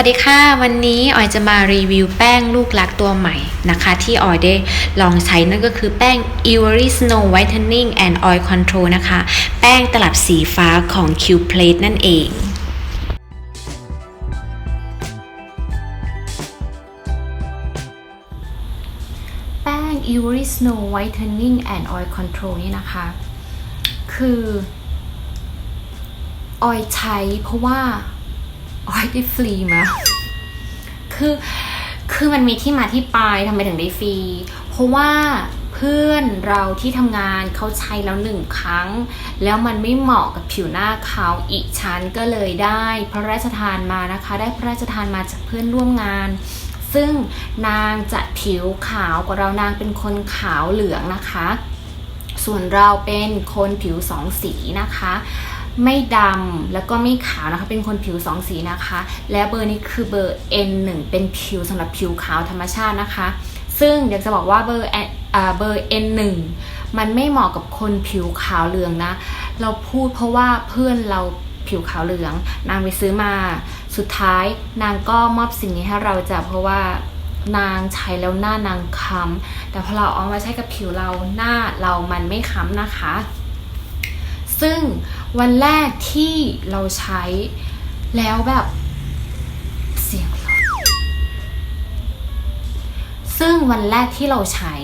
สวัสดีค่ะ วันนี้ออยจะมารีวิวแป้งลูกรักตัวใหม่นะคะ ที่ออยได้ลองใช้นั่นก็คือแป้ง e v e r y Snow Whitening and Oil Control นะคะ แป้งตลับสีฟ้าของ Q Plate นั่นเองแป้ง e v e r y Snow Whitening and Oil Control นี่นะคะ คือ ออยใช้เพราะว่า ออยได้ฟรีมาคือคือมันมีที่มาที่ไปทำไมถึงได้ฟรี เพราะว่าเพื่อนเราที่ทำงานเขาใช้แล้วหนึ่งครั้ง แล้วมันไม่เหมาะกับผิวหน้าเขาอีกชั้นก็เลยได้ พระราชทานมานะคะ ได้พระราชทานมาจากเพื่อนร่วมงาน ซึ่งนางจะผิวขาวกว่าเรานางเป็นคนขาวเหลืองนะคะ ส่วนเราเป็นคนผิวสองสีนะคะ ไม่ดำแล้วก็ไม่ขาวนะคะ เป็นคนผิวสองสีนะคะ และเบอร์นี้คือเบอร์ N1 เป็นผิวสำหรับผิวขาวธรรมชาตินะคะ ซึ่งอยากจะบอกว่าเบอร์ N- อ่าเบอร์ N1 มันไม่เหมาะกับคนผิวขาวเหลืองนะ เราพูดเพราะว่าเพื่อนเราผิวขาวเหลือง นางไปซื้อมา สุดท้ายนางก็มอบสิ่งนี้ให้เราจะเพราะว่านางใช้แล้วหน้านางค้ำแต่พอเราเอามาใช้กับผิวเราหน้าเรามันไม่ค้ำนะคะ ซึ่งวันแรกที่เราใช้แล้วแบบเสียงรถซึ่งวันแรกที่เราใช้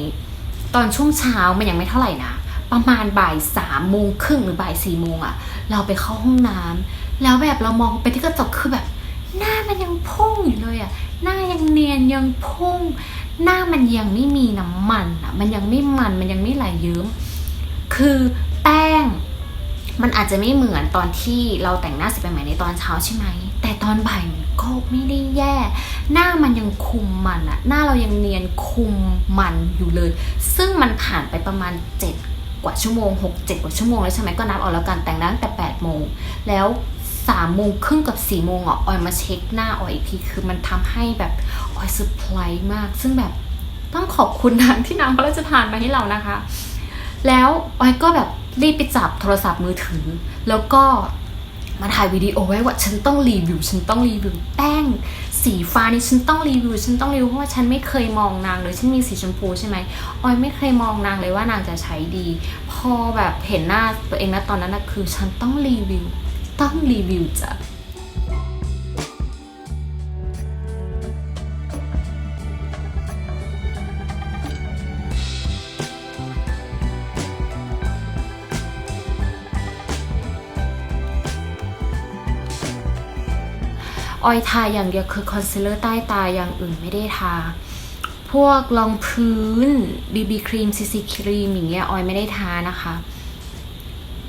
ตอนช่วงเช้ามันยังไม่เท่าไหร่นะ ประมาณบ่ายสามโมงครึ่งหรือบ่ายสี่โมงอะเราไปเข้าห้องน้ำแล้วแบบเรามองไปที่กระจกคือแบบ หน้ามันยังพุ่งอยู่เลยอะหน้ายังเนียนยังพุ่ง หน้ามันยังไม่มีน้ำมันอะมันยังไม่มันมันยังไม่ไหลเยิ้มคือแป้ง มันอาจจะไม่เหมือนตอนที่เราแต่งหน้าเสร็จใหม่ในตอนเช้าใช่ไหม แต่ตอนบ่ายมันก็ไม่ได้แย่ หน้ามันยังคุมมันอะหน้าเรายังเนียนคุมมันอยู่เลย ซึ่งมันผ่านไปประมาณ 7 กว่าชั่วโมง 6 7 กว่าชั่วโมงแล้วใช่ไหมก็นับเอาแล้วกันแต่งหน้าตั้งแต่8โมงแล้ว3โมงครึ่งกับ4โมงอะออยมาเช็คหน้าออยอีกทีคือมันทำให้แบบออยเซอร์ไพรส์มาก ซึ่งแบบต้องขอบคุณนางที่นางพระราชทานมาให้เรานะคะ แล้วออยก็แบบรีบไปจับโทรศัพท์มือถือ แล้วก็มาถ่ายวิดีโอไว้ว่าฉันต้องรีวิว ฉันต้องรีวิวแป้ง สีฟ้านี่ฉันต้องรีวิว ฉันต้องรีวิวเพราะว่าฉันไม่เคยมองนางเลย ฉันมีสีชมพูใช่ไหมออยไม่เคยมองนางเลยว่านางจะใช้ดี พอแบบเห็นหน้าตัวเองนะตอนนั้นนะคือ ฉันต้องรีวิว ต้องรีวิวจ้ะ ออยทาอย่างเดียวคือคอนซีลเลอร์ใต้ตาอย่างอื่นไม่ได้ทา พวกรองพื้น BB ครีม CC ครีมอย่างเงี้ยออยไม่ได้ทานะคะ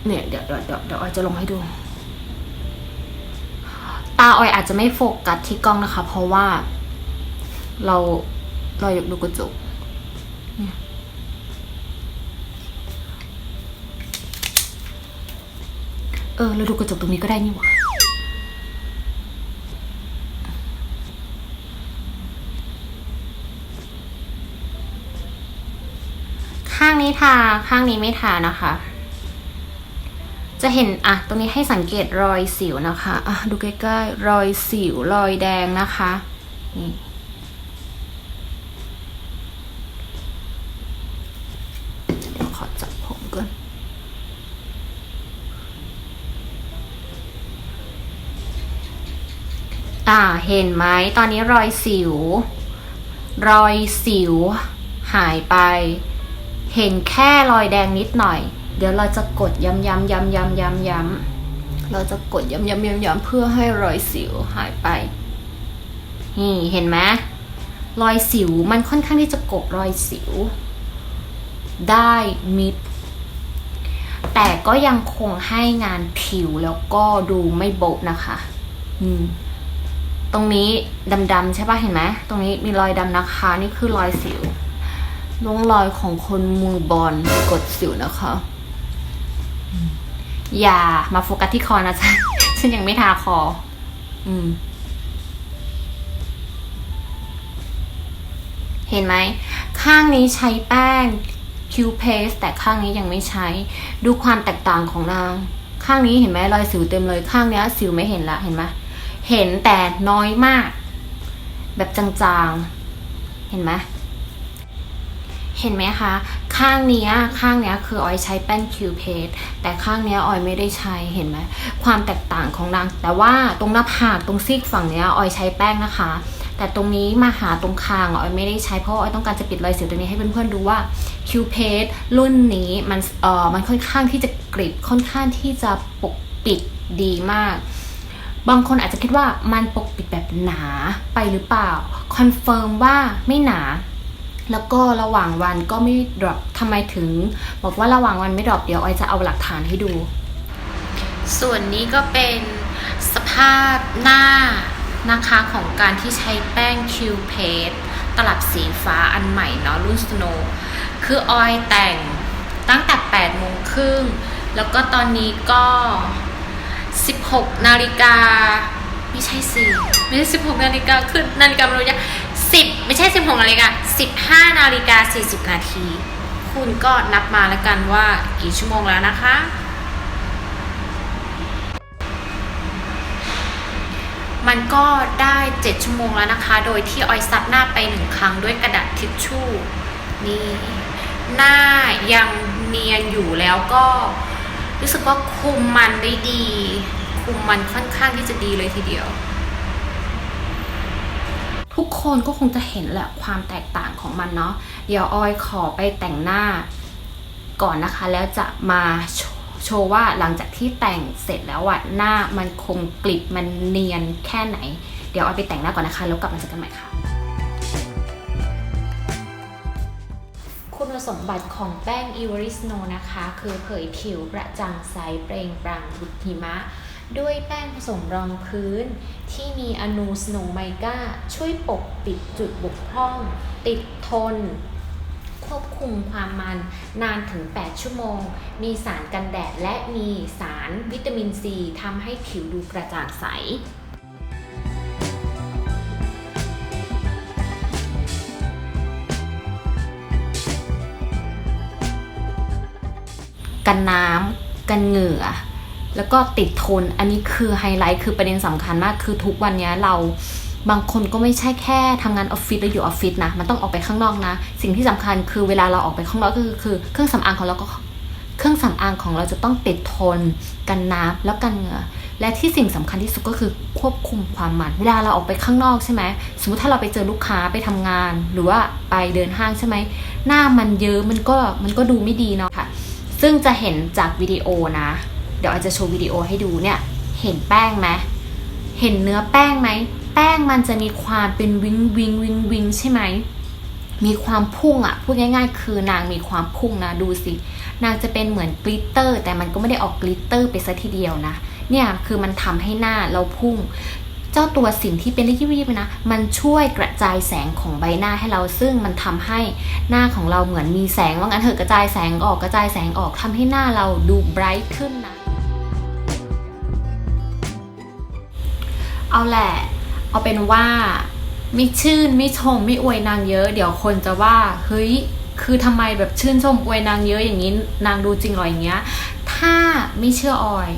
เนี่ยเดี๋ยวเดี๋ยวเดี๋ยวเดี๋ยวออยจะลงให้ดู ตาออยอาจจะไม่โฟกัสที่กล้องนะคะ เพราะว่า เราเราอยากดูกระจกเนี่ยเออเราดูกระจกตรงนี้ก็ได้นี่หว่า ข้าง นี้ทาข้างนี้ไม่ทานะคะ จะเห็นอะตรงนี้ให้สังเกตรอยสิวนะคะอะดูใกล้ๆรอยสิวรอยแดงนะคะนี่เดี๋ยวขอจับผมก่อนอ่าเห็นไหมตอนนี้รอยสิว รอยสิวหายไป เห็นแค่รอยแดงนิดหน่อย เดี๋ยวเราจะกดย้ำย้ำย้ำย้ำย้ำย้ำเราจะกดย้ำย้ำย้ำย้ำเพื่อให้รอยสิวหายไป นี่เห็นไหมรอยสิวมันค่อนข้างที่จะกบรอยสิว ได้มิด แต่ก็ยังคงให้งานผิวแล้วก็ดูไม่โบะนะคะ อืมตรงนี้ดำๆใช่ปะเห็นไหมตรงนี้มีรอยดำนะคะ นี่คือรอยสิว ร่องรอยของคนมือบอลกดสิวนะคะ อย่ามาโฟกัสที่คอนะจ๊ะฉันยังไม่ทาคอ อืม เห็นไหม ข้างนี้ใช้แป้ง Q Paste แต่ข้างนี้ยังไม่ใช้ ดูความแตกต่างของนาง ข้างนี้เห็นไหมรอยสิวเต็มเลยข้างเนี้ย สิวไม่เห็นละเห็นไหมเห็นแต่น้อยมาก แบบจางๆ เห็นไหม ห็นไหมคะ ข้างนี้ข้างนี้คือออยใช้แป้นคิวเพสแต่ข้างนี้ออยไม่ได้ใช้เห็นไหมความแตกต่างของนาง แต่ว่าตรงหน้าผากตรงซีกฝั่งนี้ออยใช้แป้งนะคะ แต่ตรงนี้มาหาตรงคางออยไม่ได้ใช้เพราะออยต้องการจะปิดรอยสิวตรงนี้ให้เพื่อนๆดูว่าคิวเพสรุ่นนี้มันเอ่อมันค่อนข้างที่จะกริบค่อนข้างที่จะปกปิดดีมากบางคนอาจจะคิดว่ามันปกปิดแบบหนาไปหรือเปล่า คอนเฟิร์มว่าไม่หนา แล้วก็ระหว่างวันก็ไม่ดรอปทำไมถึง บอกว่าระหว่างวันไม่ดรอปเดี๋ยวออยจะเอาหลักฐานให้ดู ส่วนนี้ก็เป็นสภาพหน้านะคะของการที่ใช้แป้งคิวเพสตลับสีฟ้าอันใหม่เนาะรุ่น Snow คือออยแต่งตั้งแต่8โมงครึ่งแล้วก็ตอนนี้ก็ 16 นาฬิกาไม่ใช่สิไม่ใช่16 นาฬิกาคือนาฬิกามันรู้ยัง 10 ไม่ใช่ 16นาฬิกา15นาฬิกา40 นาที คุณก็นับมาแล้วกันว่ากี่ชั่วโมงแล้วนะคะ มันก็ได้ 7 ชั่วโมงแล้วนะคะ โดยที่ออยซับหน้าไปหนึ่งครั้งด้วยกระดาษทิชชู่นี่หน้ายังเนียนอยู่แล้วก็ รู้สึกว่าคุมมันได้ดี คุมมันค่อนข้างที่จะดีเลยทีเดียว ทุกคนก็คงจะเห็นแหละความแตกต่างของมันเนาะเดี๋ยวออยขอไปแต่งหน้าก่อนนะคะ แล้วจะมาโชโชว์ว่าหลังจากที่แต่งเสร็จแล้วอะหน้ามันคงกลิบมันเนียนแค่ไหน เดี๋ยวออยไปแต่งหน้าก่อนนะคะ แล้วกลับมาเจอกันใหม่ค่ะ คุณสมบัติของแป้ง e v e r y Snow นะคะ คือเผยผิวกระจ่างใสเปล่งปลั่งดุจหิมะ ด้วยแป้งผสมรองพื้น ที่มีอนูสโนไมก้าช่วยปกปิดจุดบกพร่อง ติดทน ควบคุมความมันนานถึง 8 ชั่วโมง มีสารกันแดดและมีสารวิตามินซีทำให้ผิวดูกระจ่างใสกันน้ำ กันเหงื่อ แล้วก็ติดทน อันนี้คือไฮไลท์คือประเด็นสำคัญมาก คือทุกวันนี้เราบางคนก็ไม่ใช่แค่ทำงานออฟฟิศแล้วอยู่ออฟฟิศนะ มันต้องออกไปข้างนอกนะ สิ่งที่สำคัญคือเวลาเราออกไปข้างนอกก็คือคอเครื่องสำอางของเราก็เครื่องสำอางของเราจะต้องติดทน กันน้ำแล้วกันเหงื่อ และที่สิ่งสำคัญที่สุดก็คือควบคุมความมัน เวลาเราออกไปข้างนอกใช่ไหมสมมติถ้าเราไปเจอลูกค้าไปทำงาน หรือว่าไปเดินห้างใช่ไหมหน้ามันเยอะมันก็มันก็ดูไม่ดีเนาะค่ะ ซึ่งจะเห็นจากวิดีโอนะ ดี๋ยวอาจจะโชว์วิดีโอให้ดูเนี่ย เห็นแป้งไหมเห็นเนื้อแป้งไหม แป้งมันจะมีความเป็นวิงวิงวิงวิงใช่ไหม มีความพุ่งอะ่ะพูดง่าย ๆ คือนางมีความพุ่งนะดูสิ นางจะเป็นเหมือนกลิตเตอร์ แต่มันก็ไม่ได้ออกกลิตเตอร์ไปซะทีเดียวนะ เนี่ยคือมันทำให้หน้าเราพุ่ง เจ้าตัวสิ่งที่เป็นยิบๆนะ มันช่วยกระจายแสงของใบหน้าให้เรา ซึ่งมันทำให้หน้าของเราเหมือนมีแสงว่างั้นเถอะกระจายแสงออกกระจายแสงออกทำให้หน้าเราดูไบรท์ขึ้นนะ เอาแหละ เอาเป็นว่าไม่ชื่นไม่ชมไม่อวยนางเยอะ เดี๋ยวคนจะว่าเฮ้ยคือทำไมแบบชื่นชมอวยนางเยอะอย่างนี้นางดูจริงหรออย่างเงี้ย ถ้าไม่เชื่อออย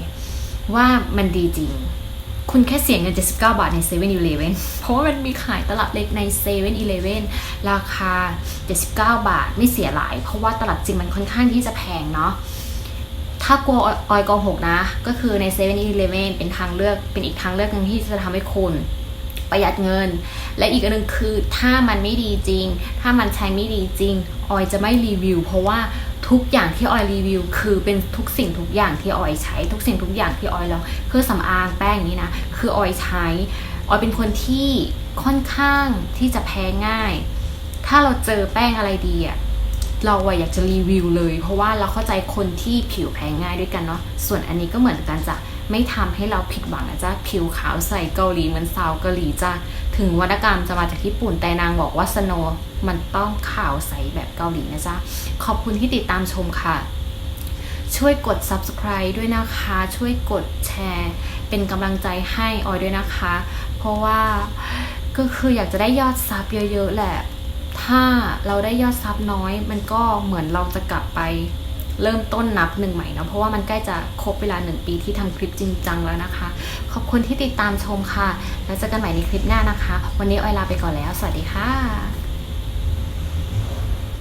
ว่ามันดีจริง คุณแค่เสียเงิน 79 บาทใน7 e เ e ่ e อเพราะว่ามันมีขายตลับเล็กใน7 e เ e ่ e ราคา 79 บาทไม่เสียหลาย เพราะว่าตลับจริงมันค่อนข้างที่จะแพงเนาะ ถ้ากลัวออยโกหกนะ ก็คือใน7 e เ e ่ e เป็นทางเลือกเป็นอีกทางเลือกหนึ่งที่จะทำให้คุณประหยัดเงิน และอีกอันหนึ่งคือถ้ามันไม่ดีจริง ถ้ามันใช้ไม่ดีจริง ออยจะไม่รีวิว เพราะว่าทุกอย่างที่ออยรีวิว คือเป็นทุกสิ่งทุกอย่างที่ออยใช้ ทุกสิ่งทุกอย่างที่ออยลองเครื่องสำอางแป้งนี้นะ คือออยใช้ ออยเป็นคนที่ค่อนข้างที่จะแพ้ง่าย ถ้าเราเจอแป้งอะไรดีอะ เราอะอยากจะรีวิวเลย เพราะว่าเราเข้าใจคนที่ผิวแพ้ง่ายด้วยกันเนาะส่วนอันนี้ก็เหมือนกันจ้ะไม่ทำให้เราผิดหวังนะจ๊ะผิวขาวใสเกาหลีเหมือนสาวเกาหลีจ้ะถึงวรรณกรรมจะมาจากญี่ปุ่นแต่นางบอกว่าสโนมันต้องขาวใสแบบเกาหลีนะจ๊ะขอบคุณที่ติดตามชมค่ะ ช่วยกด subscribe ด้วยนะคะ ช่วยกดแชร์ เป็นกำลังใจให้ออยด้วยนะคะ เพราะว่าก็คืออยากจะได้ยอดซับเยอะๆแหละ ถ้าเราได้ยอดซับน้อย มันก็เหมือนเราจะกลับไปเริ่มต้นนับหนึ่งใหม่เนาะเพราะว่ามันใกล้จะครบเวลาหนึ่งปีที่ทำคลิปจริงจังแล้วนะคะ ขอบคุณที่ติดตามชมค่ะ แล้วเจอกันใหม่ในคลิปหน้านะคะ วันนี้ออยลาไปก่อนแล้ว สวัสดีค่ะ